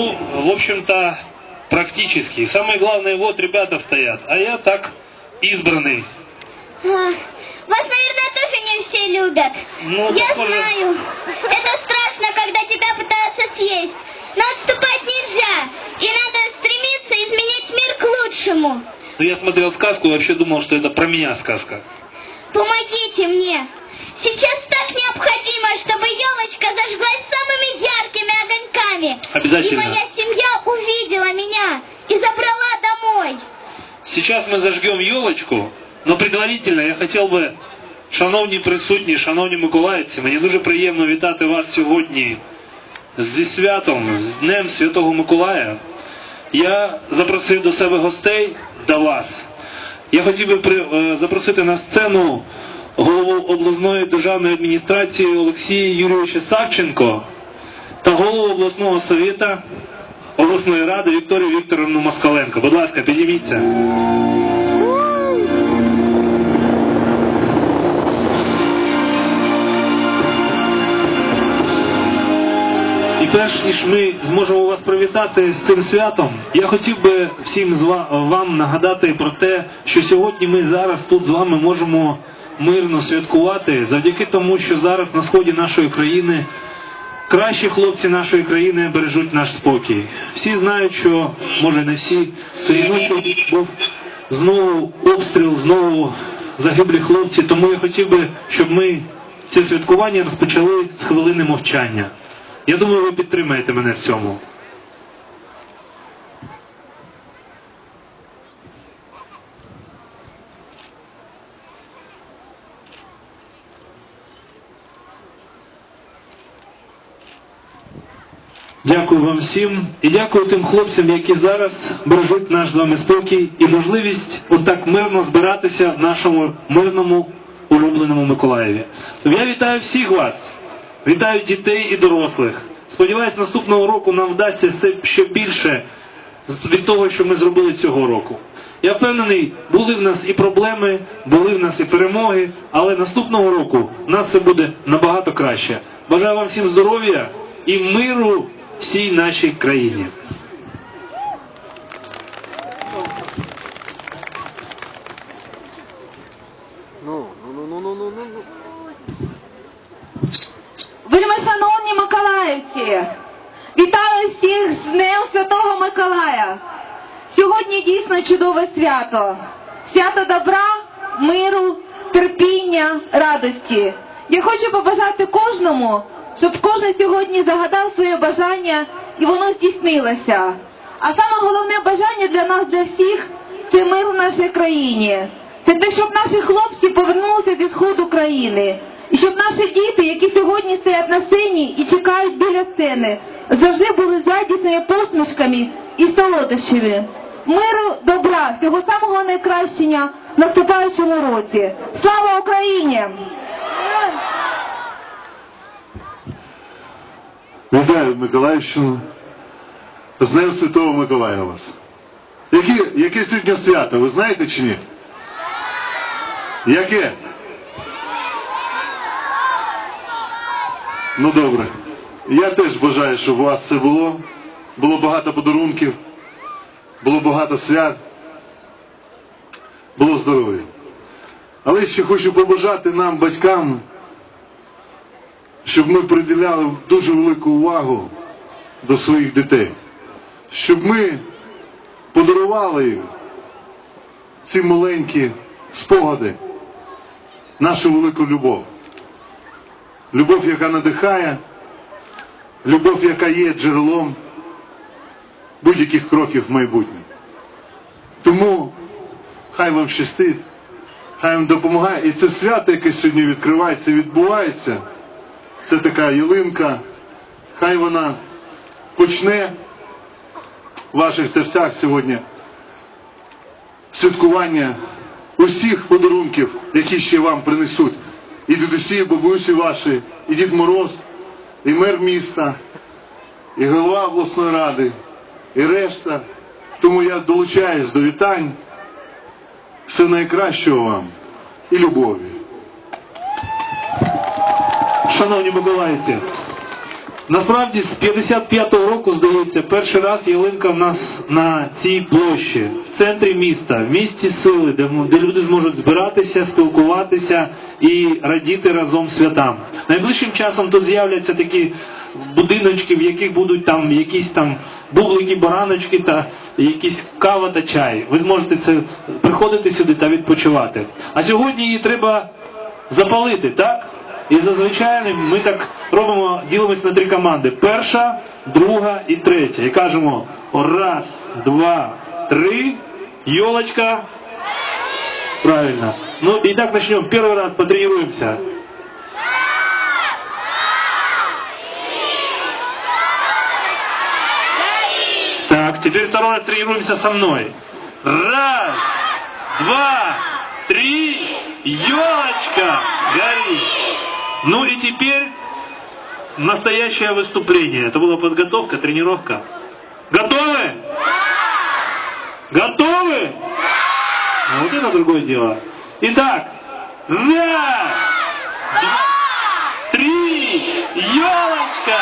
Ну, в общем-то, практически. Самое главное, вот ребята стоят, а я так избранный. Вас, наверное, тоже не все любят. Ну, Я похоже. знаю. Это страшно, когда тебя пытаются съесть. Но отступать нельзя. И надо стремиться изменить мир к лучшему. Ну, я смотрел сказку и вообще думал, что это про меня сказка. Помогите мне. Обязательно. И моя семья увидела меня и забрала домой. Сейчас ми зажгемо елочку, но предварительно я хотів би, шановні присутні, шановні миколаївці, мені дуже приємно вітати вас сьогодні зі святом, з Днем Святого Миколая. Я запросив до себе гостей до вас. Я хотів би при- е, запросити на сцену голову обласної державної адміністрації Олексія Юрійовича Савченко та голову обласного совета обласної ради Вікторію Вікторовну Москаленко. Будь ласка, підійміться. І перш ніж ми зможемо вас привітати з цим святом, я хотів би всім з вам нагадати про те, що сьогодні ми зараз тут з вами можемо мирно святкувати завдяки тому, що зараз на сході нашої країни кращі хлопці нашої країни бережуть наш спокій. Всі знають, що може не всі цієї ночі був знову обстріл, знову загиблі хлопці. Тому я хотів би, щоб ми це святкування розпочали з хвилини мовчання. Я думаю, ви підтримаєте мене в цьому. Дякую вам всім і дякую тим хлопцям, які зараз бережуть наш з вами спокій і можливість отак мирно збиратися в нашому мирному улюбленому Миколаєві. Тому я вітаю всіх вас, вітаю дітей і дорослих. Сподіваюсь, наступного року нам вдасться все ще більше від того, що ми зробили цього року. Я впевнений, були в нас і проблеми, були в нас і перемоги, але наступного року в нас все буде набагато краще. Бажаю вам всім здоров'я і миру всій нашій країні. Ну, ну, ну, ну, ну, ну, ну. Вельми шановні миколаївці, вітаю всіх з Днем Святого Миколая. Сьогодні дійсно чудове свято. Свято добра, миру, терпіння, радості. Я хочу побажати кожному, щоб кожен сьогодні загадав своє бажання і воно здійснилося. А саме головне бажання для нас, для всіх, це мир у нашій країні. Це те, щоб наші хлопці повернулися зі сходу країни. І щоб наші діти, які сьогодні стоять на сцені і чекають біля сцени, завжди були з радісними посмішками і солодощами. Миру, добра, всього самого найкращого в наступаючому році. Слава Україні! Вітаю Миколаївщину. З Днем Святого Миколая вас. Яке, яке сьогодні свято, ви знаєте чи ні? Яке? Ну добре. Я теж бажаю, щоб у вас це було. Було багато подарунків, було багато свят, було здоров'я. Але ще хочу побажати нам, батькам, щоб ми приділяли дуже велику увагу до своїх дітей, щоб ми подарували їм ці маленькі спогади, нашу велику любов. Любов, яка надихає, любов, яка є джерелом будь-яких кроків в майбутнє. Тому хай вам щастить, хай вам допомагає. І це свято, яке сьогодні відкривається, відбувається. Це така ялинка. Хай вона почне в ваших серцях сьогодні святкування усіх подарунків, які ще вам принесуть. І дідусі, і бабусі ваші, і Дід Мороз, і мер міста, і голова обласної ради, і решта. Тому я долучаюсь до вітань. Все найкращого вам і любові. Шановні миколаївці, Насправді з 55-го року, здається, перший раз ялинка в нас на цій площі, в центрі міста, в місті сили, де, де люди зможуть збиратися, спілкуватися і радіти разом святам. Найближчим часом тут з'являться такі будиночки, в яких будуть там якісь там бублики, бараночки та якісь кава та чай. Ви зможете це приходити сюди та відпочивати. А сьогодні її треба запалити, так? І зазвичай ми так робимо, ділимось на три команди. Перша, друга і третя. І кажемо раз, два, три, йолочка. Правильно. Ну и так начнем. Первый раз потренируемся. Так, теперь второй раз тренируемся со мной. Раз, два, три, елочка, гори. Ну и теперь настоящее выступление. Это была подготовка, тренировка. Готовы? Готовы? А вот это другое дело. Итак, раз, два, три, елочка,